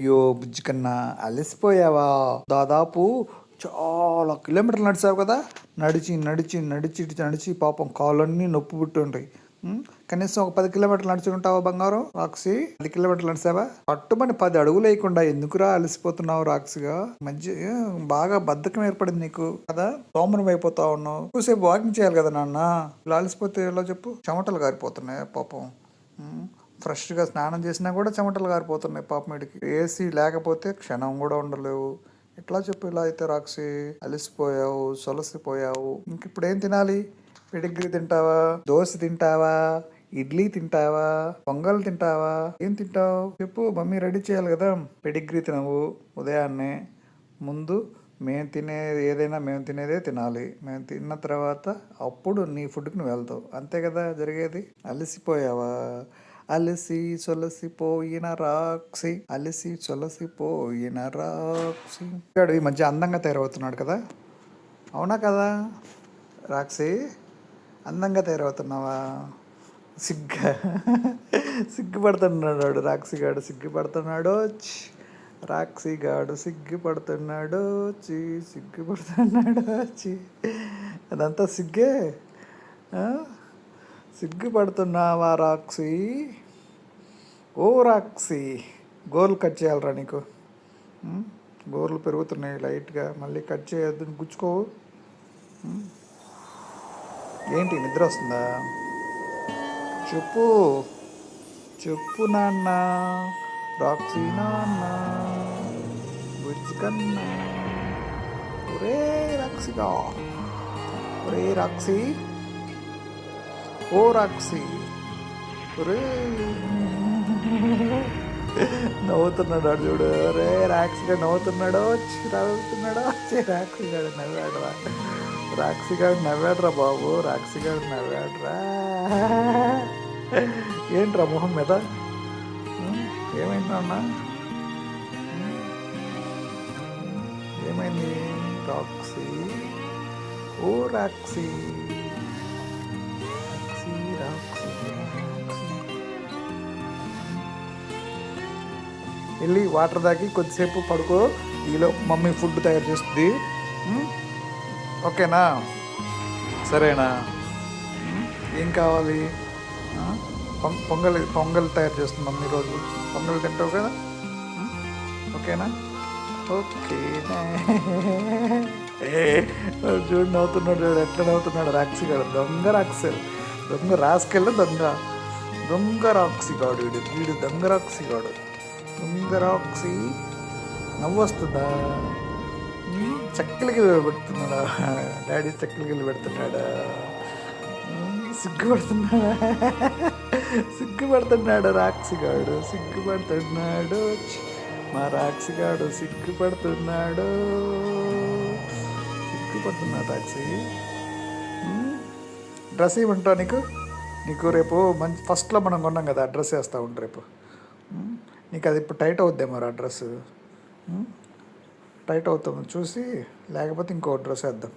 అయ్యో బుజ్జి కన్నా అలసిపోయావా? దాదాపు చాలా కిలోమీటర్లు నడిచావు కదా? నడిచి నడిచి నడిచి నడిచి పాపం కాళ్ళన్నీ నొప్పి పుట్టి ఉంటాయి కనీసం ఒక పది కిలోమీటర్లు నడిచి ఉంటావా బంగారం రాక్సి పది కిలోమీటర్లు నడిచావా? పట్టుమని పది అడుగులు వేయకుండా ఎందుకురా అలసిపోతున్నావు రాక్సిగా మధ్య బాగా బద్ధకం ఏర్పడింది నీకు కదా? సోమరం అయిపోతా ఉన్నావు. ఎక్కువసేపు వాకింగ్ చేయాలి కదా నాన్న? ఇలా అలసిపోతే ఎలా చెప్పు? చెమటలు కారిపోతున్నాయి పాపం? ఫ్రెష్గా స్నానం చేసినా కూడా చెమటలు కారిపోతున్నాయి పాప మీడికి ఏసీ లేకపోతే క్షణం కూడా ఉండలేవు. ఎట్లా చెప్పు ఇలా అయితే రాక్సి అలసిపోయావు సొలసిపోయావు. ఇంక ఇప్పుడు ఏం తినాలి? పిడిగ్రీ తింటావా? దోశ తింటావా? ఇడ్లీ తింటావా? పొంగల్ తింటావా? ఏం తింటావు? చెప్పు మమ్మీ రెడీ చేయాలి కదా. పెడిగ్రీ తినవు ఉదయాన్నే. ముందు మేము తినేది ఏదైనా మేము తినేదే తినాలి. మేము తిన్న తర్వాత అప్పుడు నీ ఫుడ్కి నువ్వు వెళ్తావు. అంతే కదా జరిగేది? అలసిపోయావా? అలసి సొలసిపోయిన రాక్సి అలసి సొలసిపోయిన రాక్సి ఈ మధ్య అందంగా తయారవుతున్నాడు కదా? అవునా కదా? రాక్సి అందంగా తయారవుతున్నావా? సిగ్గా సిగ్గుపడుతున్నాడు రాక్షిగాడు రాక్సిగాడు సిగ్గుపడుతున్నాడు రాక్షిగాడు రాక్సిగాడు సిగ్గుపడుతున్నాడు. చీ సిగ్గుపడుతున్నాడు. చీ అదంతా సిగ్గే? సిగ్గుపడుతున్నావా రాక్సి ఓ రాక్సి గోర్లు కట్ చేయాలరా నీకు. గోర్లు పెరుగుతున్నాయి లైట్గా. మళ్ళీ కట్ చేయొద్దు గుచ్చుకోవు ఏంటి నిద్ర వస్తుందా? చెప్పు. చెప్పు నాన్న. రాక్సీ నాన్న. బుజ్జికన్నా ఒరే రాక్సిగా ఒరే రాక్సీ కోరాక్సి నవ్వుతున్నాడు వాడు చూడు. రే రాక్సిగా నవ్వుతున్నాడో నవ్వుతున్నాడో నవ్వుతున్నాడు ఛీ, రాక్సిగాడు నవ్వాడు రా రాక్సిగాడు నవ్వాడురా బాబు రాక్సిగాడు నవ్వాడురా. ఏంట్రా మొహం మీద? ఏమైందా అన్నా ఏమైంది? రాక్సీ. ఓ రాక్సీ. వెళ్ళి వాటర్ తాగి కొద్దిసేపు పడుకో. ఈలో మమ్మీ ఫుడ్ తయారు చేస్తుంది. ఓకేనా? సరేనా? ఏం కావాలి? పొంగల్ పొంగల్ తయారు చేస్తుంది మమ్మీ రోజు. పొంగల్ తింటావు కదా? ఓకేనా? ఓకే. చూడు నవ్వుతున్నాడు చూడు ఎట్లా నవ్వుతున్నాడు. రాక్సి గారు దొంగ రాక్సెల్ దొంగ రాసుకెళ్ళ దొంగ. దొంగ రాక్సి గాడు వీడు. వీడు దొంగ రాక్సి గాడు దొంగ రాక్సి నవ్వు వస్తుందా చక్కలకి పెడుతున్నాడా? డాడీ చక్కలకి పెడుతున్నాడా? సిగ్గుపడుతున్నాడా? సిగ్గుపడుతున్నాడు రాక్సిగాడు. సిగ్గుపడుతున్నాడు. మా రాక్సిగాడు సిగ్గుపడుతున్నాడు. సిగ్గుపడుతున్నాడు రాక్సి. డ్రెస్ ఇవ్వమంటావు నీకు? నీకు రేపు మంచి ఫస్ట్లో మనం కొన్నాం కదా డ్రెస్ వేస్తూ ఉండు రేపు. నీకు అది ఇప్పుడు టైట్ అవుద్దేమో ఆ డ్రెస్. టైట్ అవుతాము. చూసి లేకపోతే ఇంకో డ్రెస్ వేద్దాం.